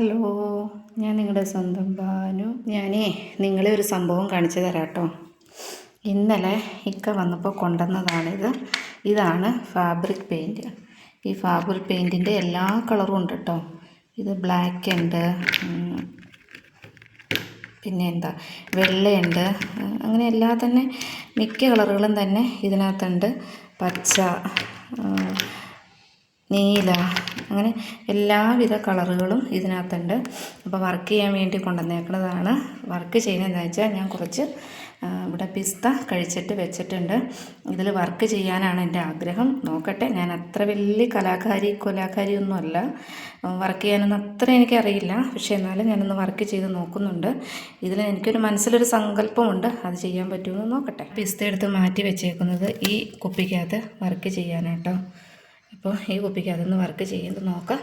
Hello ഞാൻ നിങ്ങളുടെ സ്വന്തം ബാനു ഞാനേ നിങ്ങളെ ഒരു സംഭവം കാണിച്ചു തരാം കേട്ടോ ഇന്നലെ ഇക്ക വന്നപ്പോൾ കൊണ്ടുവന്നതാണിത്. ഇതാണ് ഫാബ്രിക് പെയിന്റ് ഈ ഫാബ്രിക് പെയിന്റിന്റെ എല്ലാ കളറും ഉണ്ട് കേട്ടോ. ഇത് ബ്ലാക്ക് ഉണ്ട് പിന്നെ എന്താ വെള്ളയുണ്ട് അങ്ങനെ എല്ലാ തന്നെ മിക്ക കളറുകളും തന്നെ ഇതിനകത്തുണ്ട്. പച്ച നീല അങ്ങനെ എല്ലാവിധ കളറുകളും ഇതിനകത്തുണ്ട്. അപ്പോൾ വർക്ക് ചെയ്യാൻ വേണ്ടി കൊണ്ടുവന്നേക്കുന്നതാണ്. വർക്ക് ചെയ്യുന്നതെന്ന് വെച്ചാൽ ഞാൻ കുറച്ച് ഇവിടെ പിസ്ത കഴിച്ചിട്ട് വെച്ചിട്ടുണ്ട്. ഇതിൽ വർക്ക് ചെയ്യാനാണ് എന്റെ ആഗ്രഹം. നോക്കട്ടെ ഞാൻ അത്ര വലിയ കലാകാരി കൊലാകാരി ഒന്നുമല്ല വർക്ക് ചെയ്യാനൊന്നും അത്ര എനിക്കറിയില്ല. പക്ഷേ എന്നാലും ഞാനൊന്ന് വർക്ക് ചെയ്ത് നോക്കുന്നുണ്ട്. ഇതിൽ എനിക്കൊരു മനസ്സിലൊരു സങ്കല്പമുണ്ട്. അത് ചെയ്യാൻ പറ്റുമെന്ന് നോക്കട്ടെ. പിസ്ത എടുത്ത് മാറ്റി വെച്ചേക്കുന്നത് ഈ കുപ്പിക്കകത്ത് വർക്ക് ചെയ്യാനാട്ടോ. അപ്പോൾ ഈ കുപ്പിക്ക് അതൊന്ന് വർക്ക് ചെയ്യുന്നത് നോക്കാം.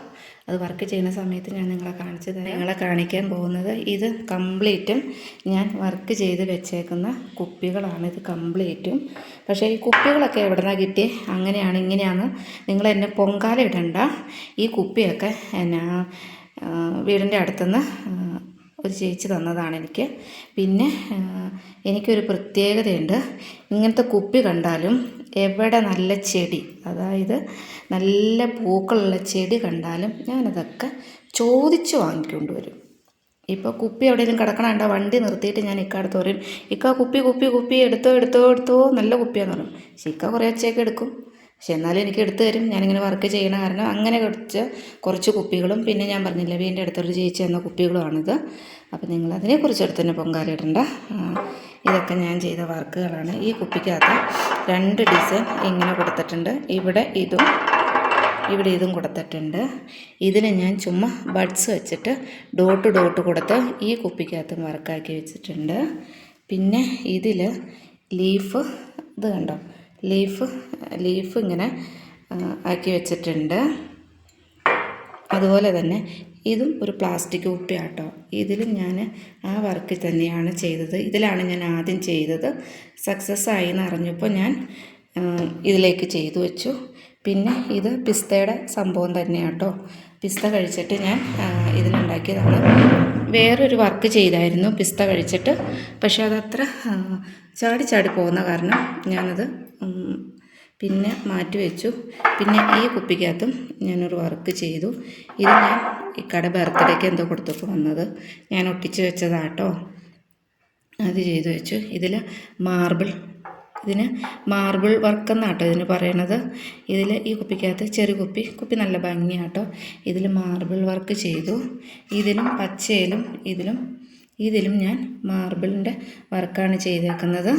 അത് വർക്ക് ചെയ്യുന്ന സമയത്ത് ഞാൻ നിങ്ങളെ കാണിച്ചു തരാം. നിങ്ങളെ കാണിക്കാൻ പോകുന്നത് ഇത് കംപ്ലീറ്റും ഞാൻ വർക്ക് ചെയ്ത് വെച്ചേക്കുന്ന കുപ്പികളാണ്. ഇത് കംപ്ലീറ്റും. പക്ഷേ ഈ കുപ്പികളൊക്കെ എവിടെ നിന്നാണ് കിട്ടിയേ? അങ്ങനെയാണ് ഇങ്ങനെയാണ്. നിങ്ങൾ എന്നെ പൊങ്കാല ഇടണ്ട. ഈ കുപ്പിയൊക്കെ എന്നാ വീടിന്റെ അടുത്തുനിന്ന് ഒരു ചേച്ചി തന്നതാണ് എനിക്ക്. പിന്നെ എനിക്കൊരു പ്രത്യേകതയുണ്ട്. ഇങ്ങനത്തെ കുപ്പി കണ്ടാലും എവിടെ നല്ല ചെടി അതായത് നല്ല പൂക്കളുള്ള ചെടി കണ്ടാലും ഞാനതൊക്കെ ചോദിച്ച് വാങ്ങിക്കൊണ്ട് വരും. ഇപ്പോൾ കുപ്പി എവിടെയെങ്കിലും കിടക്കണം വണ്ടി നിർത്തിയിട്ട് ഞാൻ ഇക്കടുത്ത് പറയും ഇക്ക കുപ്പി കുപ്പി കുപ്പി എടുത്തോ എടുത്തോ എടുത്തോ നല്ല കുപ്പിയാന്ന് പറയും. പക്ഷേ ഇക്ക കുറേ ഒച്ചയൊക്കെ എടുക്കും. പക്ഷെ എന്നാലും എനിക്ക് എടുത്തു തരും. ഞാനിങ്ങനെ വർക്ക് ചെയ്യണ കാരണം അങ്ങനെ കുറച്ച് കുറച്ച് കുപ്പികളും പിന്നെ ഞാൻ പറഞ്ഞില്ല വീടിന്റെ അടുത്തൊരു ചേച്ചി എന്ന കുപ്പികളുമാണിത്. അപ്പോൾ നിങ്ങൾ അതിനെക്കുറിച്ച് എടുത്ത് തന്നെ പൊങ്കാലിടണ്ട ഇടണ്ട ഇതൊക്കെ ഞാൻ ചെയ്ത വർക്കുകളാണ്. ഈ കുപ്പിക്കകത്ത് രണ്ട് ഡിസൈൻ ഇങ്ങനെ കൊടുത്തിട്ടുണ്ട്. ഇവിടെ ഇതും ഇവിടെ ഇതും കൊടുത്തിട്ടുണ്ട്. ഇതിന് ഞാൻ ചുമ്മാ ബഡ്സ് വെച്ചിട്ട് ഡോട്ട് ഡോട്ട് കൊടുത്ത് ഈ കുപ്പിക്കകത്തും വർക്കാക്കി വെച്ചിട്ടുണ്ട്. പിന്നെ ഇതിൽ ലീഫ് ഇത് കണ്ടോ? ലീഫ് ലീഫ് ഇങ്ങനെ ആക്കി വെച്ചിട്ടുണ്ട്. അതുപോലെ തന്നെ ഇതും ഒരു പ്ലാസ്റ്റിക് കുപ്പിയാട്ടോ. ഇതിലും ഞാൻ ആ വർക്ക് തന്നെയാണ് ചെയ്തത്. ഇതിലാണ് ഞാൻ ആദ്യം ചെയ്തത്. സക്സസ് ആയി എന്ന് അറിഞ്ഞപ്പോൾ ഞാൻ ഇതിലേക്ക് ചെയ്തു വെച്ചു. പിന്നെ ഇത് പിസ്തയുടെ സംഭവം തന്നെയാട്ടോ. പിസ്ത കഴിച്ചിട്ട് ഞാൻ ഇതിനുണ്ടാക്കിയതാണ്. വേറൊരു വർക്ക് ചെയ്തായിരുന്നു പിസ്ത കഴിച്ചിട്ട്. പക്ഷേ അതത്ര ചാടി ചാടി പോകുന്ന കാരണം ഞാനത് പിന്നെ മാറ്റി വെച്ചു പിന്നെ ഈ കുപ്പിക്കകത്തും ഞാനൊരു വർക്ക് ചെയ്തു. ഇത് ഞാൻ ഈ കട ബർത്ത്ഡേക്ക് എന്തോ കൊടുത്തപ്പോൾ വന്നത്. ഞാൻ ഒട്ടിച്ച് വെച്ചതാട്ടോ. അത് ചെയ്തു വെച്ചു. ഇതിൽ മാർബിൾ ഇതിന് മാർബിൾ വർക്ക് എന്നാട്ടോ ഇതിന് പറയണത്. ഇതിൽ ഈ കുപ്പിക്കകത്ത് ചെറിയ കുപ്പി കുപ്പി നല്ല ഭംഗിയാട്ടോ. ഇതിൽ മാർബിൾ വർക്ക് ചെയ്തു. ഇതിലും പച്ചയിലും ഇതിലും ഇതിലും ഞാൻ മാർബിളിന്റെ വർക്കാണ് ചെയ്തേക്കുന്നത്.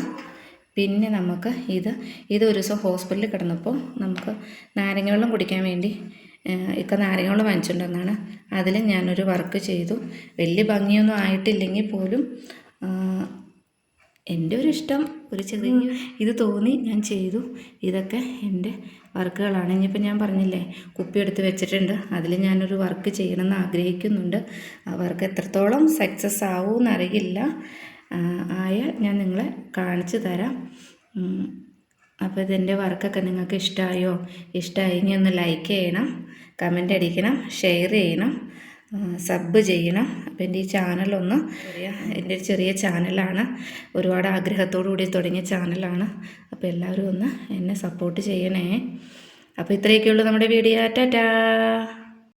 പിന്നെ നമുക്ക് ഇത് ഇത് ഒരു ദിവസം ഹോസ്പിറ്റലിൽ കിടന്നപ്പോൾ നമുക്ക് നാരങ്ങ വെള്ളം കുടിക്കാൻ വേണ്ടി ഇക്ക നാരങ്ങ വെള്ളം വാങ്ങിച്ചിട്ടുണ്ടെന്നാണ്. അതിൽ ഞാനൊരു വർക്ക് ചെയ്തു. വലിയ ഭംഗിയൊന്നും ആയിട്ടില്ലെങ്കിൽ പോലും എന്റെ ഒരു ഇഷ്ടം ഒരു ചെറിയ ഇത് തോന്നി ഞാൻ ചെയ്തു. ഇതൊക്കെ എന്റെ വർക്കുകളാണ്. ഇനിയിപ്പോൾ ഞാൻ പറഞ്ഞില്ലേ കുപ്പി എടുത്ത് വെച്ചിട്ടുണ്ട്. അതിൽ ഞാനൊരു വർക്ക് ചെയ്യണമെന്ന് ആഗ്രഹിക്കുന്നുണ്ട്. ആ വർക്ക് എത്രത്തോളം സക്സസ് ആവുമെന്നറിയില്ല ആയാൽ ഞാൻ നിങ്ങളെ കാണിച്ചു തരാം. അപ്പോൾ ഇതിന്റെ വർക്കൊക്കെ നിങ്ങൾക്ക് ഇഷ്ടമായോ ഇഷ്ടമായെങ്കിൽ ഒന്ന് ലൈക്ക് ചെയ്യണം കമന്റ് അടിക്കണം ഷെയർ ചെയ്യണം സബ് ചെയ്യണം. അപ്പം എന്റെ ഈ ചാനലൊന്ന് എന്റെ ഒരു ചെറിയ ചാനലാണ് ഒരുപാട് ആഗ്രഹത്തോടു കൂടി തുടങ്ങിയ ചാനലാണ് അപ്പോൾ എല്ലാവരും ഒന്ന് എന്നെ സപ്പോർട്ട് ചെയ്യണേ. അപ്പോൾ ഇത്രയൊക്കെയുള്ളൂ നമ്മുടെ വീഡിയോ ടാറ്റാ!